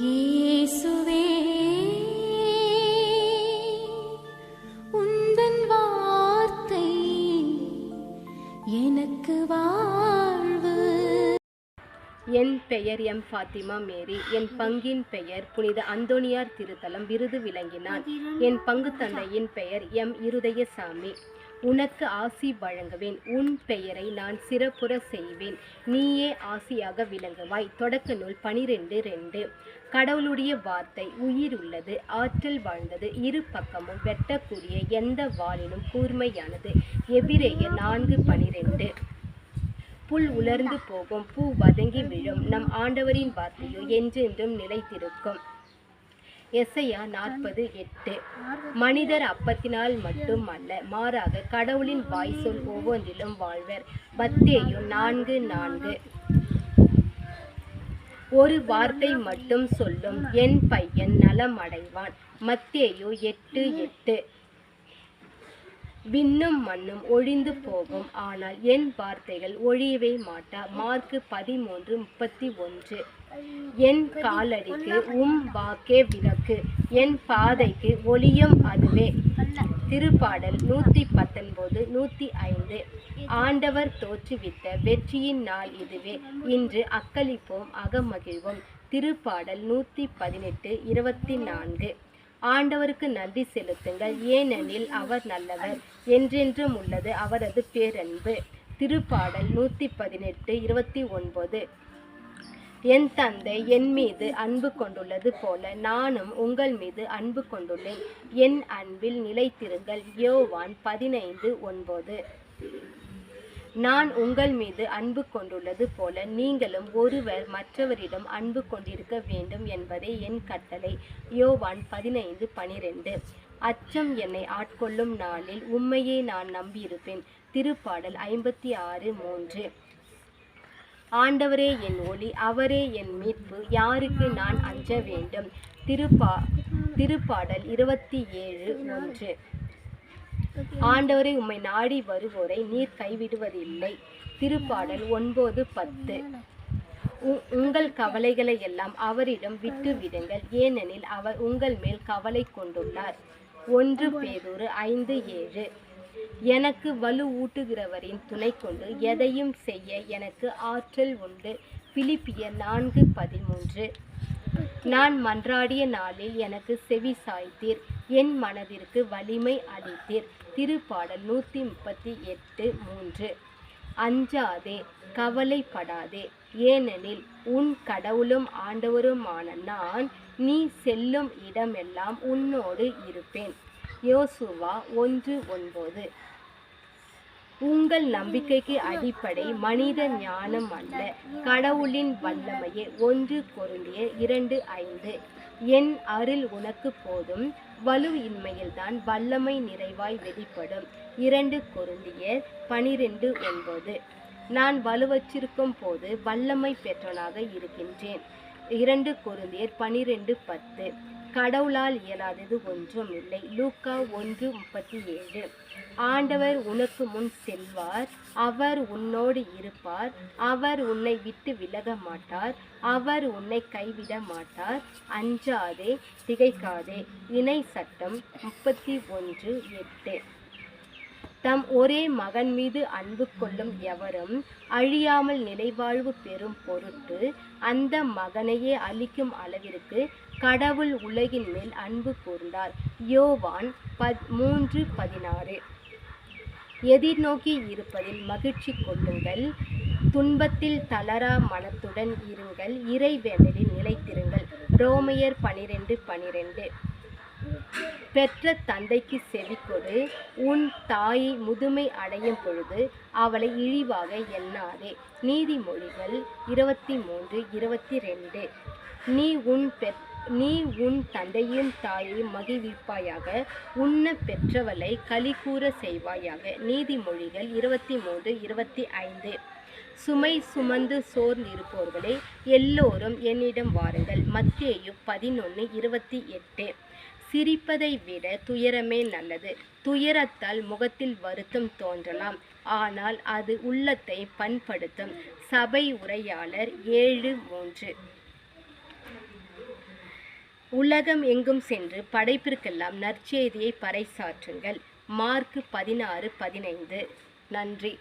இயேசுவே உந்தன் வார்த்தை எனக்கு வாழ்வு. என் பெயர் எம் ஃபாத்திமா மேரி. என் பங்கின் பெயர் புனித அந்தோனியார் திருத்தலம். விருது விளங்கினான். என் பங்கு தந்தையின் பெயர் எம் இருதயசாமி. உனக்கு ஆசி வழங்குவேன். உன் பெயரை நான் சிறப்புற செய்வேன். நீயே ஆசியாக விளங்குவாய். தொடக்க நூல் பனிரெண்டு ரெண்டு. கடவுளுடைய வார்த்தை உயிர் உள்ளது ஆற்றல் வாழ்ந்தது. இரு பக்கமும் வெட்டக்கூடிய எந்த வாளினும் கூர்மையானது. எபிரேய நான்கு பனிரெண்டு. புல் உலர்ந்து போகும் பூ வதங்கி விழும். நம் ஆண்டவரின் வார்த்தையோ என்றென்றும் நிலைத்திருக்கும். எஸ்ஐயா நாற்பது எட்டு. மனிதர் அப்பத்தினால் மட்டும் அல்ல மாறாக கடவுளின் வாய் சொல் ஒவ்வொன்றிலும் வாழ்வர். பத்தேயு நான்கு நான்கு. ஒரு வார்த்தை மட்டும் சொல்லும் என் பையன் நலம் அடைவான். மத்தேயு எட்டு எட்டு. விண்ணும் மண்ணும் ஒழிந்து போகும் ஆனால் என் வார்த்தைகள் ஒழியவே மாட்டா. மார்க்கு பதிமூன்று முப்பத்தி ஒன்று. என் காலடிக்கு உம் வாக்கே விளக்கு. என் பாதைக்கு ஒளியும் அதுவே. திருப்பாடல் நூற்றி பத்தொன்பது நூற்றி ஐந்து. ஆண்டவர் தோற்றுவித்த வெற்றியின் நாள் இதுவே. இன்று அக்களிப்போம் அகமகிழ்வோம். திருப்பாடல் நூற்றி பதினெட்டு இருபத்தி நான்கு. ஆண்டவருக்கு நன்றி செலுத்துங்கள். ஏனெனில் அவர் நல்லவர். என்றென்றும் உள்ளது அவரது பேரன்பு. திருப்பாடல் நூற்றி பதினெட்டு இருபத்தி ஒன்பது. என் தந்தை என் மீது அன்பு கொண்டுள்ளது போல நானும் உங்கள் மீது அன்பு கொண்டுள்ளேன். என் அன்பில் நிலைத்திருங்கள். யோவான் பதினைந்து ஒன்பது. நான் உங்கள் மீது அன்பு கொண்டுள்ளது போல நீங்களும் ஒருவர் மற்றவரிடம் அன்பு கொண்டிருக்க வேண்டும் என்பதே என் கட்டளை. யோவான் பதினைந்து பனிரெண்டு. அச்சம் என்னை ஆட்கொள்ளும் நாளில் உண்மையை நான் நம்பியிருப்பேன். திருப்பாடல் ஐம்பத்தி ஆறு மூன்று. ஆண்டவரே என் ஒளி அவரே என் மீட்பு யாருக்கு நான் அஞ்ச வேண்டும்? திருப்பா திருப்பாடல் இருபத்தி ஏழு ஒன்று. ஆண்டவரை உம்மை நாடி வருவோரை நீர் கைவிடுவதில்லை. திருப்பாடல் ஒன்பது பத்து. உ- உங்கள் கவலைகளை எல்லாம் அவரிடம் விட்டு விடுங்கள் ஏனெனில் அவர் உங்கள் மேல் கவலை கொண்டுள்ளார். ஒன்று பேதூறு ஐந்து ஏழு. எனக்கு வலு ஊட்டுகிறவரின் துணை கொண்டு எதையும் செய்ய எனக்கு ஆற்றல் உண்டு. பிலிப்பிய நான்கு பதிமூன்று. நான் மன்றாடிய நாளில் எனக்கு செவி சாய்த்தீர். என் மனதிற்கு வலிமை அளித்தீர். திருப்பாடல் நூற்றி முப்பத்தி எட்டு மூன்று. அஞ்சாதே கவலைப்படாதே. ஏனெனில் உன் கடவுளும் ஆண்டவருமான நான் நீ செல்லும் இடமெல்லாம் உன்னோடு இருப்பேன். யோசுவா ஒன்று ஒன்பது. உங்கள் நம்பிக்கைக்கு அடிப்படை மனித ஞானம் அல்ல. கடவுளின் வல்லமையே ஒன்று பொருந்திய இரண்டு ஐந்து. என் அருள் உனக்கு போதும். வலு இன்மையில்தான் வல்லமை நிறைவாய் வெளிப்படும். இரண்டு கொருந்தியர் பனிரெண்டு ஒன்பது. நான் வலுவற்றிருக்கும் போது வல்லமை பெற்றவனாக இருக்கின்றேன். இரண்டு கொருந்தியர் பனிரெண்டு பத்து. கடவுளால் இயலாதது ஒன்றும் இல்லை. லூக்கா ஒன்று முப்பத்தி ஏழு ஆண்டவர் உனக்கு முன் செல்வார். அவர் உன்னோடு இருப்பார். அவர் உன்னை விட்டு விலக மாட்டார். அவர் உன்னை கைவிட மாட்டார். அஞ்சாதே திகைக்காதே. இணை சட்டம் முப்பத்தி ஒன்று எட்டு. தம் ஒரே மகன் மீது அன்பு கொள்ளும் எவரும் அழியாமல் நிலைவாழ்வு பெறும் பொருட்டு அந்த மகனையே அளிக்கும் அளவிற்கு கடவுள் உலகின் மேல் அன்பு கூர்ந்தார். யோவான் பத் மூன்று பதினாறு. எதிர்நோக்கி இருப்பதில் மகிழ்ச்சி கொள்ளுங்கள். துன்பத்தில் தளரா மனத்துடன் இருங்கள். இறைவேண்டலில் நிலைத்திருங்கள். ரோமையர் பனிரெண்டு பனிரெண்டு. பெற்ற தந்தைக்கு செவிக்கொடு உன் தாயை முதுமை அடையும் பொழுது அவளை இழிவாக எண்ணாதே. நீதிமொழிகள் இருபத்தி மூன்று இருபத்தி ரெண்டு நீ உன் பெற் நீ உன் தந்தையும் தாயையும் மகிழ்விப்பாயாக உண்ண பெற்றவளை களிகூற செய்வாயாக. நீதிமொழிகள் இருபத்தி மூன்று இருபத்தி ஐந்து சுமை சுமந்து சோர்ந்திருப்போர்களே எல்லோரும் என்னிடம் வாருங்கள். மத்தியையும் பதினொன்று இருபத்தி எட்டு. சிரிப்பதை விட துயரமே நல்லது. துயரத்தால் முகத்தில் வருத்தம் தோன்றலாம். ஆனால் அது உள்ளத்தை பண்படுத்தும். சபை உரையாளர் ஏழு மூன்று. உலகம் எங்கும் சென்று படைப்பிற்கெல்லாம் நற்செய்தியை பறைசாற்றுங்கள். மார்க்கு பதினாறு பதினைந்து. நன்றி.